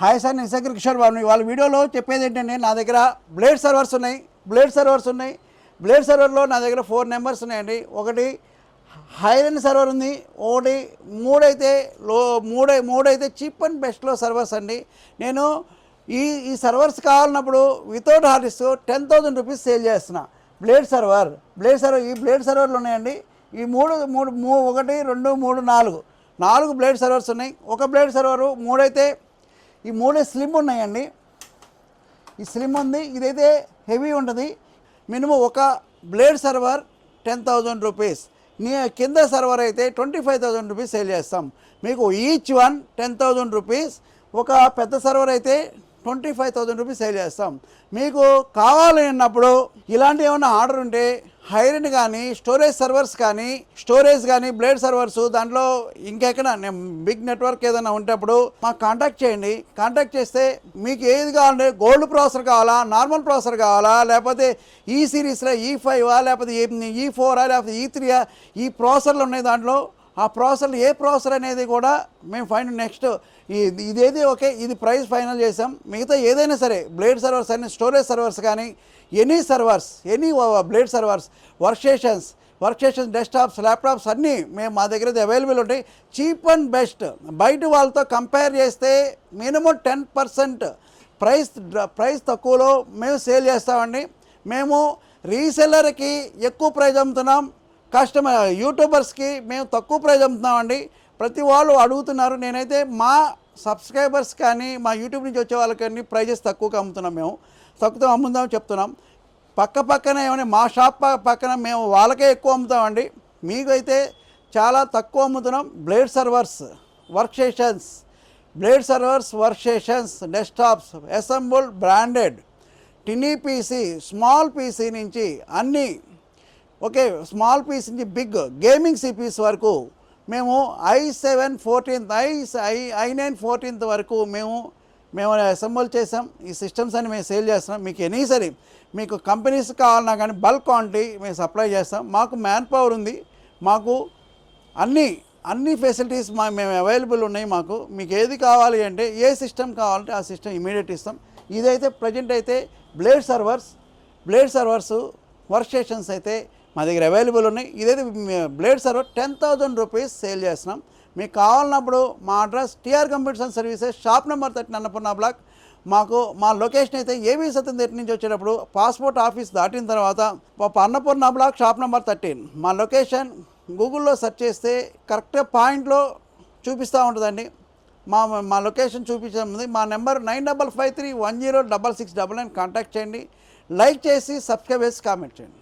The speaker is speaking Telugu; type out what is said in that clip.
హాయ్ సార్ నేను శంకర్ కిషోర్ బాబుని వాళ్ళ వీడియోలో చెప్పేది ఏంటంటే నా దగ్గర బ్లేడ్ సర్వర్స్ ఉన్నాయి బ్లేడ్ సర్వర్స్ ఉన్నాయి. బ్లేడ్ సర్వర్లో నా దగ్గర ఫోర్ నెంబర్స్ ఉన్నాయండి. ఒకటి హైరన్ సర్వర్ ఉంది ఒకటి మూడైతే లో మూడై మూడైతే చీప్ అండ్ బెస్ట్లో సర్వర్స్ అండి. నేను ఈ ఈ సర్వర్స్ కావాలన్నప్పుడు without hard disk ten thousand rupees sale చేస్తున్నా. బ్లేడ్ సర్వర్ బ్లేడ్ సర్వర్ ఈ బ్లేడ్ సర్వర్లు ఉన్నాయండి. ఈ మూడు మూడు మూ ఒకటి రెండు మూడు నాలుగు నాలుగు బ్లేడ్ సర్వర్స్ ఉన్నాయి. ఒక బ్లేడ్ సర్వరు మూడైతే ఈ మూడే స్లిమ్ ఉన్నాయండి. ఈ స్లిమ్ ఉంది. ఇదైతే హెవీ ఉంటుంది. మినిమం ఒక blade server ten thousand rupees నీ కింద సర్వర్ అయితే twenty five thousand rupees sale చేస్తాం. మీకు each one ten thousand rupees ఒక పెద్ద సర్వర్ అయితే twenty five thousand rupees sale చేస్తాం. మీకు కావాలి అన్నప్పుడు ఇలాంటి ఏమైనా ఆర్డర్ ఉంటే హైరెండ్ కానీ స్టోరేజ్ సర్వర్స్ కానీ స్టోరేజ్ కానీ బ్లేడ్ సర్వర్స్ దాంట్లో ఇంకెక్కడ బిగ్ నెట్వర్క్ ఏదైనా ఉంటేప్పుడు మాకు కాంటాక్ట్ చేయండి. కాంటాక్ట్ చేస్తే మీకు ఏది కావాలంటే గోల్డ్ ప్రాసెసర్ కావాలా నార్మల్ ప్రాసెసర్ కావాలా లేకపోతే ఈ సిరీస్లో ఈ ఫైవా లేకపోతే ఈ ఫోరా లేకపోతే ఈ త్రీయా ఈ ప్రాసెసర్లు ఉన్నాయి దాంట్లో ఆ ప్రాసెసర్ ఏ ప్రాసెసర్ అనేది కూడా మేము ఫైన్ నెక్స్ట్ ఇదేది ఓకే ఇది ప్రైస్ ఫైనల్ చేసాం మిగతా ఏదైనా సరే బ్లేడ్ సర్వర్స్ అని స్టోరేజ్ సర్వర్స్ కానీ any servers any blade servers work stations work stations desktops laptops అన్నీ మేము మా దగ్గర అవైలబుల్ ఉంటాయి. Cheap and best. బయట వాళ్ళతో కంపేర్ చేస్తే minimum ten percent price price తక్కువలో మేము సేల్ చేస్తామండి. మేము రీసెల్లర్కి ఎక్కువ ప్రైస్ అమ్ముతున్నాం. కస్టమర్ యూట్యూబర్స్కి మేము తక్కువ ప్రైజ్ అమ్ముతున్నామండి. ప్రతి వాళ్ళు అడుగుతున్నారు. నేనైతే మా సబ్స్క్రైబర్స్ కానీ మా యూట్యూబ్ నుంచి వచ్చే వాళ్ళకన్నీ ప్రైజెస్ తక్కువగా అమ్ముతున్నాం మేము. తక్కువ అమ్ముదామని చెప్తున్నాం. పక్క పక్కన ఏమైనా మా షాప్ పక్కన మేము వాళ్ళకే ఎక్కువ అమ్ముతామండి. మీకైతే చాలా తక్కువ అమ్ముతున్నాం. Blade servers work stations blade servers work stations desktops assemble branded tiny PC small PC నుంచి అన్నీ ఓకే స్మాల్ పీస్ నుంచి బిగ్ గేమింగ్ సిపీస్ వరకు మేము I seven fourteenth I I I nine fourteenth వరకు మేము మేము అసెంబుల్ చేసాం. ఈ సిస్టమ్స్ అని మేము సేల్ చేస్తున్నాం. మీకు ఎనీ సరే మీకు కంపెనీస్ కావాలన్నా కానీ బల్క్ క్వాంటిటీ మేము సప్లై చేస్తాం. మాకు మ్యాన్ పవర్ ఉంది. మాకు అన్ని అన్ని ఫెసిలిటీస్ మా మేము అవైలబుల్ ఉన్నాయి మాకు. మీకు ఏది కావాలి అంటే ఏ సిస్టమ్ కావాలంటే ఆ సిస్టమ్ ఇమీడియట్ ఇస్తాం. ఇదైతే ప్రజెంట్ అయితే blade servers blade servers work stations అయితే మా దగ్గర అవైలబుల్ ఉన్నాయి. ఇదైతే blade server ten thousand rupees sale చేస్తున్నాం. మీకు కావాలన్నప్పుడు మా address TR computers services shop number thirty Annapurna block మాకు మా లొకేషన్ అయితే ఏబీ సత్యం దగ్గర నుంచి వచ్చేటప్పుడు పాస్పోర్ట్ ఆఫీస్ దాటిన తర్వాత Annapurna block shop number thirteen మా లొకేషన్ గూగుల్లో సెర్చ్ చేస్తే కరెక్ట్గా పాయింట్లో చూపిస్తూ ఉంటుందండి. మా మా లొకేషన్ చూపించింది మా number nine double five three one zero double six double nine contact చేయండి. లైక్ చేసి సబ్స్క్రైబ్ చేసి కామెంట్ చేయండి.